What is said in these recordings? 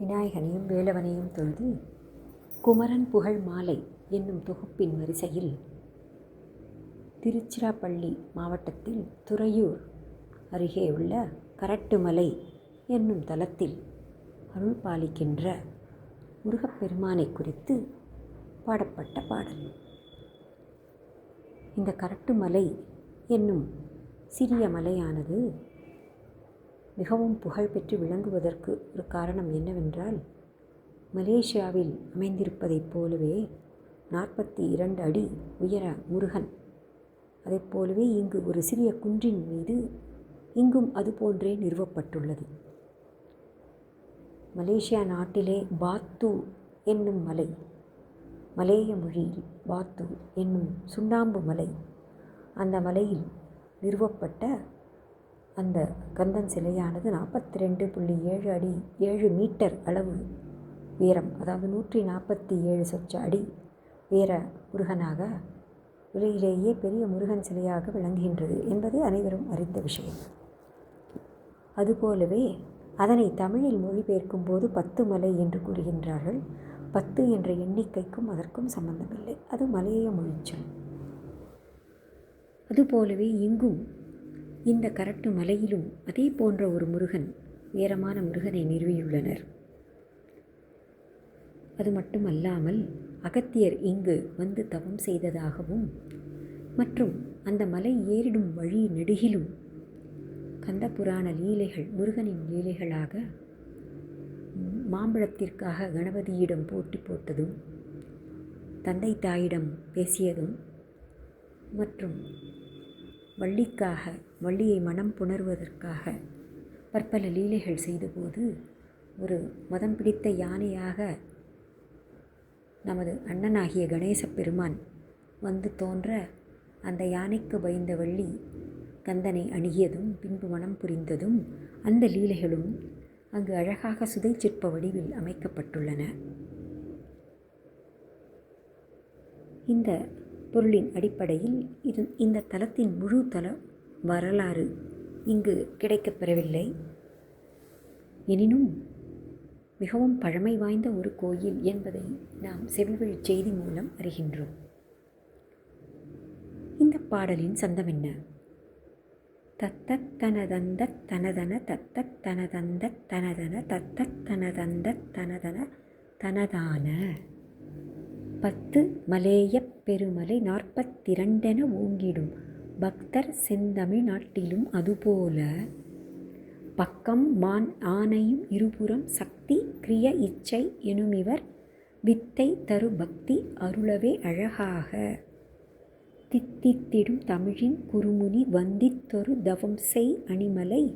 விநாயகனையும் வேலவனையும் தொழுது குமரன் புகழ் மாலை என்னும் தொகுப்பின் வரிசையில் திருச்சிராப்பள்ளி மாவட்டத்தில் துறையூர் அருகே உள்ள கரட்டுமலை என்னும் தலத்தில் அருள் பாலிக்கின்ற முருகப்பெருமானை குறித்து பாடப்பட்ட பாடல். இந்த கரட்டுமலை என்னும் சிறிய மலையானது மிகவும் புகழ்பெற்று விளங்குவதற்கு ஒரு காரணம் என்னவென்றால் மலேசியாவில் அமைந்திருப்பதைப் போலவே நாற்பத்தி இரண்டு அடி உயர முருகன் அதைப் போலவே இங்கு ஒரு சிறிய குன்றின் மீது இங்கும் அதுபோன்றே நிறுவப்பட்டுள்ளது. மலேசியா நாட்டிலே பாத்து என்னும் மலை மலேய மொழியில் பாத்து என்னும் சுண்ணாம்பு மலை அந்த மலையில் நிறுவப்பட்ட அந்த கந்தன் சிலையானது நாற்பத்தி ரெண்டு புள்ளி ஏழு அடி ஏழு மீட்டர் அளவு உயரம் அதாவது நூற்றி நாற்பத்தி ஏழு சொச்ச அடி உயர முருகனாக உலகிலேயே பெரிய முருகன் சிலையாக விளங்குகின்றது என்பது அனைவரும் அறிந்த விஷயம். அதுபோலவே அதனை தமிழில் மொழிபெயர்க்கும் போது பத்து மலை என்று கூறுகின்றார்கள். பத்து என்ற எண்ணிக்கைக்கும் அதற்கும் சம்பந்தமில்லை. அது மலைய மொழிச்சொல். அதுபோலவே இங்கும் இந்த கரட்டு மலையிலும் அதே போன்ற ஒரு முருகன் உயரமான முருகனை நிறுவியுள்ளனர். அது மட்டுமல்லாமல் அகத்தியர் இங்கு வந்து தவம் செய்ததாகவும் மற்றும் அந்த மலை ஏறிடும் வழி நெடுகிலும் கந்தபுராண லீலைகள் முருகனின் லீலைகளாக மாம்பழத்திற்காக கணபதியிடம் போட்டி போட்டதும் தந்தை தாயிடம் பேசியதும் மற்றும் வள்ளிக்காக வள்ளியை மனம் புணர்வதற்காக பற்பல லீலைகள் செய்தபோது ஒரு மதம் பிடித்த யானையாக நமது அண்ணனாகிய கணேச பெருமான் வந்து தோன்ற அந்த யானைக்கு பயந்த வள்ளி கந்தனை அணுகியதும் பின்பு மனம் புரிந்ததும் அந்த லீலைகளும் அங்கு அழகாக சுதை சிற்ப வடிவில் அமைக்கப்பட்டுள்ளன. இந்த பொருளின் அடிப்படையில் இது இந்த தலத்தின் முழு தல வரலாறு இங்கு கிடைக்கப்பெறவில்லை எனினும் மிகவும் பழமை வாய்ந்த ஒரு கோயில் என்பதை நாம் செவிவழி செய்தி மூலம் அறிகின்றோம். இந்த பாடலின் சந்தம் என்ன? தத்தத் தனதந்த தனதன தத்தத் தனதந்த தனதன தத்தத் தனதந்த தனதன தனதான. பத்து மலேயப் பெருமலை நாற்பத்திரண்டென ஓங்கிடும். பக்தர் செந்தமிழ் நாட்டிலும் அதுபோல பக்கம் மான் ஆனையும் இருபுறம் சக்தி கிரிய இச்சை எனுமிவர் வித்தை தரு பக்தி அருளவே அழகாக. தித்தித்திடும் தமிழின் குறுமுனி வந்தித்தொரு தவம் செய் அணிமலை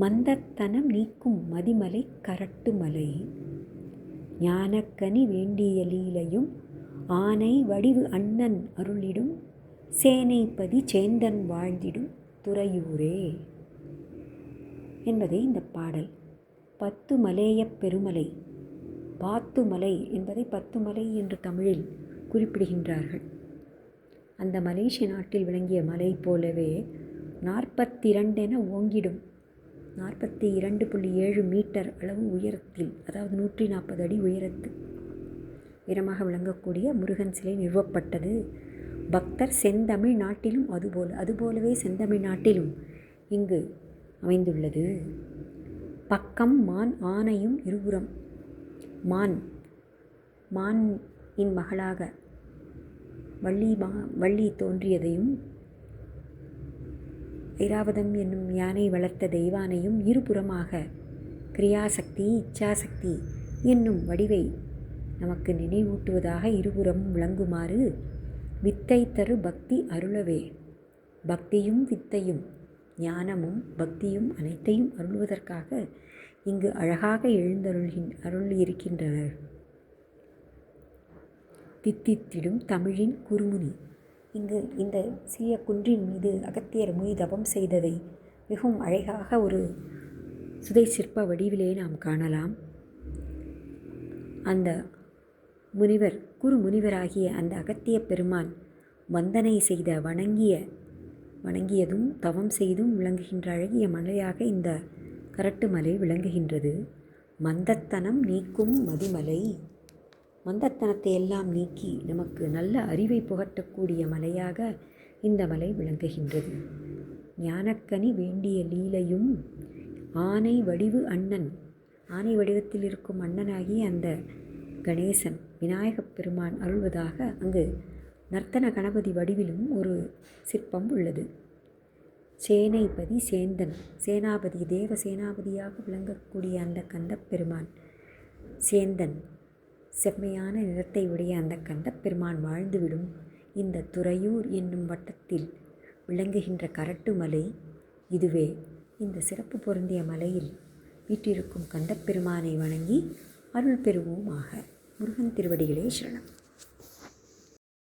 மந்தத்தனம் நீக்கும் மதிமலை கரட்டுமலை. ஞானக்கனி வேண்டிய லீலையும் ஆனை வடிவு அண்ணன் அருளிடும் சேனைப்பதி சேந்தன் வாழ்ந்திடும் துறையூரே என்பதே இந்த பாடல். பத்து மலேயப் பெருமலை பாத்து மலை என்பதை பத்து மலை என்று தமிழில் குறிப்பிடுகின்றார்கள். அந்த மலேசிய நாட்டில் விளங்கிய மலை போலவே நாற்பத்தி இரண்டென ஓங்கிடும். நாற்பத்தி இரண்டு புள்ளி ஏழு மீட்டர் அளவு உயரத்தில் அதாவது நூற்றி நாற்பது அடி உயரத்து இடமாக விளங்கக்கூடிய முருகன் சிலை நிறுவப்பட்டது. பக்தர் செந்தமிழ் நாட்டிலும் அதுபோல் அதுபோலவே செந்தமிழ் நாட்டிலும் இங்கு அமைந்துள்ளது. பக்கம் மான் ஆனையும் இருபுறம் மான் மான் இன் மகளாக வள்ளி மா வள்ளி தோன்றியதையும் ஐராவதம் என்னும் யானை வளர்த்த தெய்வானையும் இருபுறமாக கிரியாசக்தி இச்சாசக்தி என்னும் வடிவை நமக்கு நினைவூட்டுவதாக இருபுறமும் விளங்குமாறு வித்தை தரு பக்தி அருளவே. பக்தியும் வித்தையும் ஞானமும் பக்தியும் அனைத்தையும் அருள்வதற்காக இங்கு அழகாக எழுந்தருள்கின் அருள் இருக்கின்றனர் தித்தித்திடும் தமிழின் குறுமுனி. இங்கு இந்த சிறிய குன்றின் மீது அகத்தியர் முனி தபம் செய்ததை மிகவும் அழகாக ஒரு சுதை சிற்ப வடிவிலே நாம் காணலாம். அந்த முனிவர் குரு முனிவராகிய அந்த அகத்திய பெருமான் வந்தனை செய்த வணங்கிய வணங்கியதும் தவம் செய்தும் விளங்குகின்ற அழகிய மலையாக இந்த கரட்டு மலை விளங்குகின்றது. மந்தத்தனம் நீக்கும் மதிமலை. மந்தத்தனத்தை எல்லாம் நீக்கி நமக்கு நல்ல அறிவை புகட்டக்கூடிய மலையாக இந்த மலை விளங்குகின்றது. ஞானக்கனி வேண்டிய லீலையும் ஆனை வடிவு அண்ணன் ஆனை வடிவத்தில் இருக்கும் அண்ணனாகி அந்த கணேசன் விநாயகப் பெருமான் அருள்வதாக அங்கு நர்த்தன கணபதி வடிவிலும் ஒரு சிற்பம் உள்ளது. சேனைபதி சேந்தன் சேனாபதி தேவ சேனாபதியாக விளங்கக்கூடிய அந்த கந்தப்பெருமான் சேந்தன். செம்மையான நிறத்தை உடைய அந்த கந்தப்பெருமான் வாழ்ந்துவிடும் இந்த துறையூர் என்னும் வட்டத்தில் விளங்குகின்ற கரட்டு மலை இதுவே. இந்த சிறப்பு பொருந்திய மலையில் வீற்றிருக்கும் கந்தப்பெருமானை வணங்கி அருள் பெறுவோமாக. முருகன் திருவடிகளே சரணம்.